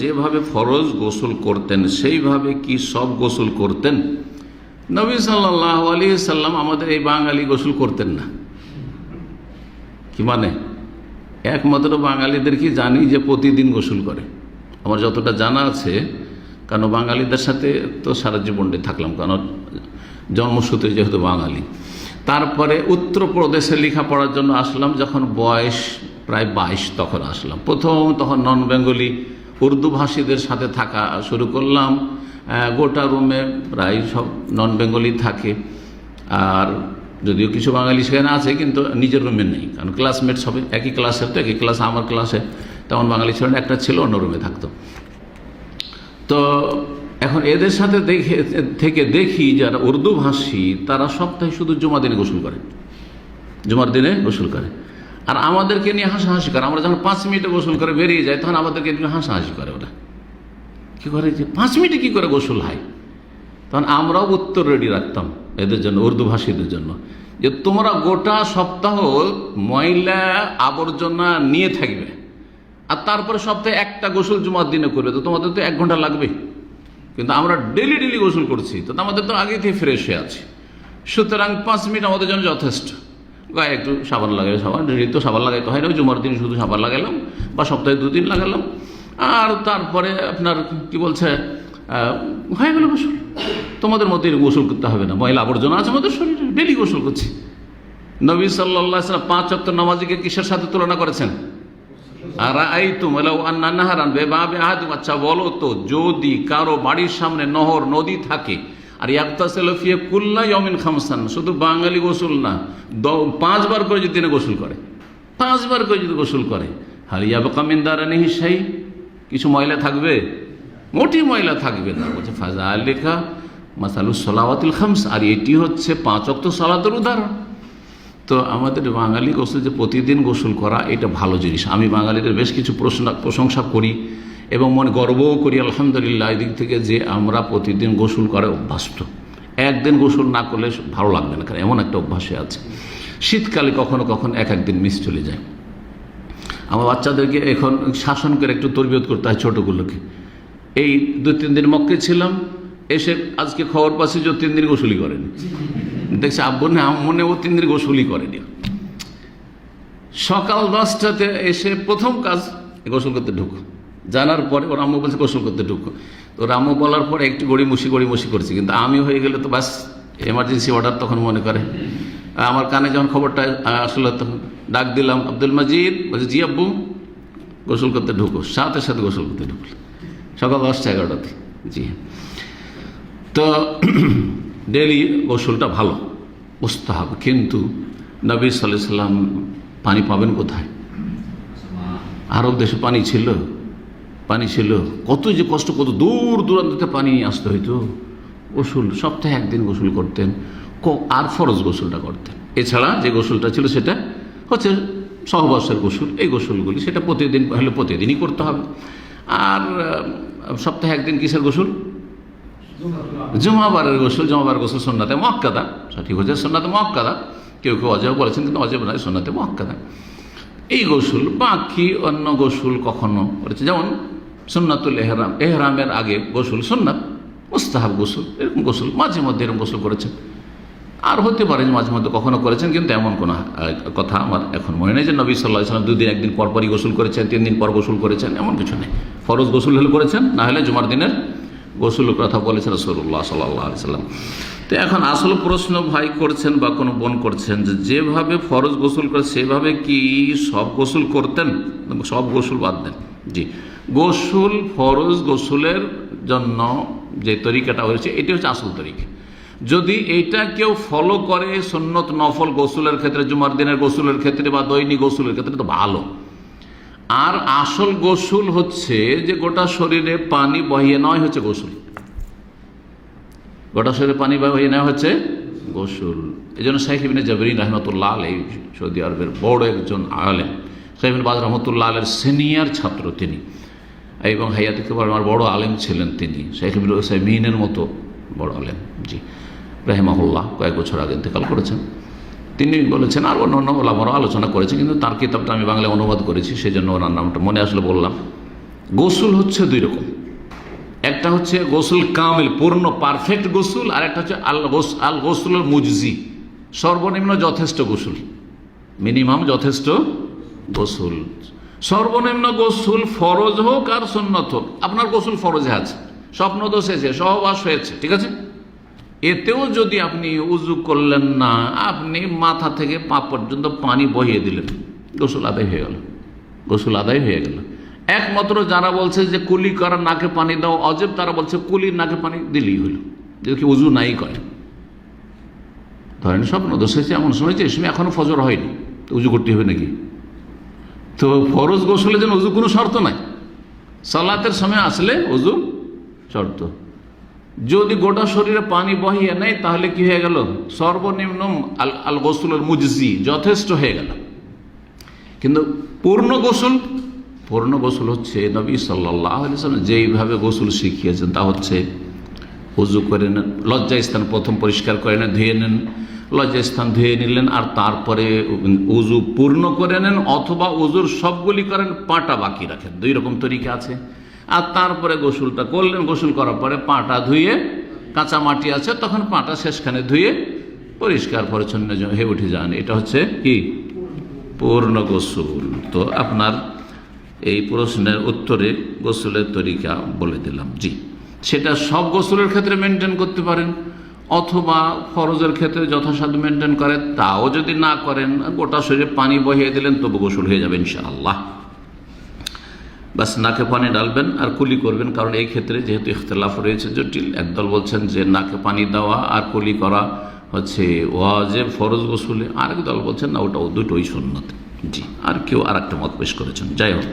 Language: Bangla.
যেভাবে ফরজ গোসল করতেন, সেইভাবে কি সব গোসল করতেন? নবী সাল্লাহ আলী সাল্লাম আমাদের এই বাঙালি গোসল করতেন না। কি মানে? একমাত্র বাঙালিদের কি জানি যে প্রতিদিন গোসল করে? আমার যতটা জানা আছে, কারণ বাঙালিদের সাথে তো সারা জীবনটা থাকলাম, কারণ জন্মসূত্রে যেহেতু বাঙালি। তারপরে উত্তরপ্রদেশে লেখাপড়ার জন্য আসলাম, যখন বয়স প্রায় বাইশ তখন আসলাম। প্রথম তখন নন বেঙ্গলি উর্দু ভাষীদের সাথে থাকা শুরু করলাম। গোটা রুমে প্রায় সব নন বেঙ্গলি থাকে। আর যদিও কিছু বাঙালি সেখানে আছে, কিন্তু নিজের রুমে নেই। কারণ ক্লাসমেট সবাই একই ক্লাসের তো, একই ক্লাস আমার ক্লাসে তেমন বাঙালি ছিল না, একটা ছিল, অন্য রুমে থাকতো। তো এখন এদের সাথে দেখে, থেকে দেখি যারা উর্দু ভাষী, তারা সপ্তাহে শুধু জমা দিনে গোসল করে। জুমার দিনে গোসল করে। আর আমাদেরকে নিয়ে হাসাহাসি করে। আমরা যখন পাঁচ মিনিটে গোসল করে বেরিয়ে যাই, তখন আমাদেরকে নিয়ে হাসাহাসি করে ওরা। কি করে যে পাঁচ মিনিটে কি করে গোসল হয়? তখন আমরাও উত্তর রেডি রাখতাম এদের জন্য উর্দু ভাষীদের জন্য। যে তোমরা গোটা সপ্তাহ ময়লা, আবর্জনা নিয়ে থাকবে। আর তারপরে সপ্তাহে একটা গোসল জুমার দিনে করবে। তো তোমাদের তো এক ঘণ্টা লাগবে। কিন্তু আমরা ডেলি ডেলি গোসল করছি। তো আমাদের তো আগে থেকে ফ্রেশ হয়ে আছে। সুতরাং পাঁচ মিনিট আমাদের জন্য যথেষ্ট। গায়ে একটু সাবান লাগাই সাবান তো সাবান লাগাইতে হয় না জুমার দিন শুধু সাবান লাগালাম বা সপ্তাহে দুদিন লাগালাম আর তারপরে আপনার কি বলছে হয়ে গেল গোসল। তোমাদের মধ্যে গোসল করতে হবে না, ময়লা আবর্জনা আছে আমাদের শরীরে ডেলি গোসল করছি। নবী সাল্লাহ সাল্লাম পাঁচ অক্ট নামাজিকে কিসের সাথে তুলনা করেছেন? আর এই তুমলাও আন্না নাহারান বেবাবে আহাদ আচ্ছা বলো তো, যদি কারও বাড়ির সামনে নহর, নদী থাকে আর ইয়াক্তাসেলফিয়ে কুল্লা ইয়মিন খামসান। শুধু বাঙালি গোসল না পাঁচবার করে যদি দিনে গোসল করে। পাঁচবার করে যদি গোসল করে। হারিয়া কামিন দ্বারা নেই সেই কিছু ময়লা থাকবে? মোটি ময়লা থাকবে না। বলছে ফাজা লেখা মাসালুস সলাওয়াতুল খামস। আর এটি হচ্ছে পাঁচ অক্ত সলাতের উদাহরণ। তো আমাদের বাঙালি গোসল যে প্রতিদিন গোসল করা, এটা ভালো জিনিস। আমি বাঙালিদের বেশ কিছু প্রশ্ন- প্রশংসা করি। এবং মনে গর্বও করি, আলহামদুলিল্লাহ, এদিক থেকে যে আমরা প্রতিদিন গোসল করে অভ্যস্ত। একদিন গোসল না করলে ভালো লাগবে না, কারণ এমন একটা অভ্যাসে আছে। শীতকালে কখনো কখনো এক একদিন মিস চলে যায়। আমার বাচ্চাদেরকে এখন শাসন করে একটু তরবিয়ত করতে হয় ছোটোগুলোকে এই দু তিন দিন মক্কে ছিলাম, এসে আজকে খবর পাচ্ছি যে তিন দিন গোসলই করেনি। দেখছি আব্বু না মনে ও তিন দিন গোসলই করেনি। সকাল দশটাতে এসে প্রথম কাজ গোসল করতে ঢুকো। জানার পরে ওর আম্মু বলছে, গোসল করতে ঢুকো। তো ওর আম্মু বলার পরে একটু গড়িমসি গড়িমসি করছি। কিন্তু আমি হয়ে গেলে তো বাস এমার্জেন্সি অর্ডার তখন মনে করে। আমার কানে যখন খবরটা আসলো, তখন ডাক দিলাম, আব্দুল মাজিদ, বলছে, জি আব্বু, গোসল করতে ঢুকো। সাথে সাথে গোসল করতে ঢুকলো। সকাল দশটা এগারোটাতে জি। তো ডেলি গোসলটা ভালো বুঝতে হবে। কিন্তু নবী সাল্লাম পানি পাবেন কোথায়? আরব দেশে পানি ছিল। পানি ছিল। কত যে কষ্ট, কত দূর দূরান্ততে পানি আসতে হইতো। গোসল, সপ্তাহে একদিন গোসল করতেন। আর ফরজ গোসলটা করতেন। এছাড়া যে গোসলটা ছিল সেটা হচ্ছে সহবাসের গোসল। এই গোসলগুলি সেটা প্রতিদিন হলে প্রতিদিনই করতে হবে। আর সপ্তাহে একদিন কিসের গোসল? জুমাবারের গোসল। জুমাবার গোসল সন্নাতে মক্কাদা সঠিক হচ্ছে সন্নাতে মক্কাদা কেউ কেউ অজয় বলেছেন কিন্তু অজয় নয়, সন্নাতে মক্কাদা এই গোসল, বাকি অন্য গোসল কখনো করেছে যেমন সুন্নাতুল এহরাম। এহরামের আগে গোসল সুন্নাত, মুস্তাহাব গোসল, এরকম গোসল, মাঝে মধ্যে এরকম গোসল করেছেন। আর হতে পারে যে মাঝে মধ্যে কখনো করেছেন, কিন্তু এমন কোনো কথা আমার এখন মনে নেই যে নবী সাল্লাহ সাল্লাম দুদিন একদিন পর পরই গোসল করেছেন, তিন দিন পর গোসল করেছেন, এমন কিছু নেই। ফরজ গোসল হলে করেছেন, না হলে জুমার দিনের গোসলের কথা বলেছেন রসুল্লাহ সাল্লাহ সাল্লাম। তো এখন আসল প্রশ্ন ভাই করছেন বা কোনো বোন করছেন যে যেভাবে ফরজ গোসল করে সেভাবে কি সব গোসল করতেন? সব গোসল বাদ দেন। জি। গোসল ফরজ, গোসলের জন্য যে তরিকাটা হয়েছে, এটি হচ্ছে আসল তরিকা। যদি এইটা কেউ ফলো করে সন্নত, নফল গোসলের ক্ষেত্রে, জুমার দিনের গোসলের ক্ষেত্রে বা দৈনিক গোসলের ক্ষেত্রে, তো ভালো। আর আসল গোসল হচ্ছে যে গোটা শরীরে পানি বহিয়ে নেওয়াই হচ্ছে গোসল। গোটা শরীরে পানি বহিয়ে নেওয়া হচ্ছে গোসল। এই জন্য শাইখ ইবিনে জাবরিন রহমতুল্লাহ এই সৌদি আরবের বড় একজন আলেম। শাইখ বাজ রহমতুল্লাহ আলের সিনিয়র ছাত্র তিনি। এবং হাইয়াতে কেবল আমার বড় আলেম ছিলেন তিনি। শেখ ইবিন মিনের মতো বড় আলেম, জি। রাহেমাহুল্লাহ কয়েক বছর আগে ইন্তেকাল করেছেন। তিনি বলেছেন, আর অন্য অন্য ওলামারও আলোচনা করেছে, কিন্তু তার কিতাবটা আমি বাংলায় অনুবাদ করেছি সেই জন্য ওনার নামটা মনে আসলে বললাম। গোসল হচ্ছে দুই রকম। একটা হচ্ছে গোসল কামিল, পূর্ণ, পারফেক্ট গোসল, আর একটা হচ্ছে আল গোস, আল গোসল মুজজি। সর্বনিম্ন যথেষ্ট গোসল। মিনিমাম যথেষ্ট গোসল। সর্বনিম্ন গোসল ফরজ হোক আর সুন্নত হোক। আপনার গোসল ফরজে আছে। স্বপ্ন দোষ হয়েছে সহবাস হয়েছে, ঠিক আছে? এতেও যদি আপনি উজু করলেন না, আপনি মাথা থেকে পা পর্যন্ত পানি বহিয়ে দিলেন। গোসল আদায় হয়ে গেল। গোসল আদায় হয়ে গেল। একমাত্র যারা বলছে যে কুলি করার নাকে পানি দাও, অজেব তারা বলছে কুলির নাকে পানি দিলেই হলো। যদি কি উজু নাই করে। ধরেন স্বপ্ন দোষ হয়েছে এমন যে এই এখনও ফজর হয়নি। উজু করতে হবে নাকি? তো ফরজ গোসলের জন্য উজু কোনো শর্ত নাই। সালাতের সময় আসলে উজু শর্ত। যদি গোটা শরীরে পানি বহিয়ে নেয়, তাহলে কি হয়ে গেল? সর্বনিম্ন আল আল গোসলের মুজজি যথেষ্ট হয়ে গেল। কিন্তু পূর্ণ গোসল পূর্ণ গোসল হচ্ছে নবী সাল্লাহ যেইভাবে গোসল শিখিয়েছেন, তা হচ্ছে উজু করে নেন লজ্জা স্থান প্রথম পরিষ্কার করে নেন, ধুয়ে নেন লজ্জা স্থান ধুয়ে নিলেন আর তারপরে উজু পূর্ণ করে নেন অথবা উজুর সবগুলি করেন, পাটা বাকি রাখেন। দুই রকম তরিকা আছে। আর তারপরে গোসলটা করলেন। গোসল করার পরে পাটা ধুয়ে, কাঁচা মাটি আছে, তখন পাটা শেষখানে ধুয়ে পরিষ্কার পরিচ্ছন্ন হয়ে উঠে যান। এটা হচ্ছে কি? পূর্ণ গোসল। তো আপনার এই প্রশ্নের উত্তরে গোসলের তরিকা বলে দিলাম। জি। সেটা সব গোসলের ক্ষেত্রে মেনটেন করতে পারেন। অথবা ফরজের ক্ষেত্রে যথাসাধ্য মেনটেন করে, তাও যদি না করেন, গোটা শরীরে পানি বহিয়ে দিলেন, তবু গোসল হয়ে যাবে ইনশাআল্লাহ। বাস নাকে পানি ডালবেন আর কুলি করবেন, কারণ এই ক্ষেত্রে যেহেতু ইখতলাফ রয়েছে জটিল, একদল বলছেন যে নাকে পানি দেওয়া আর কুলি করা হচ্ছে ওয়াজে ফরজ গোসলে, আরেক দল বলছেন না ওটা দুটোই সুন্নত। জি, আর কেউ আর একটা মত পেশ করেছেন। যাই হোক।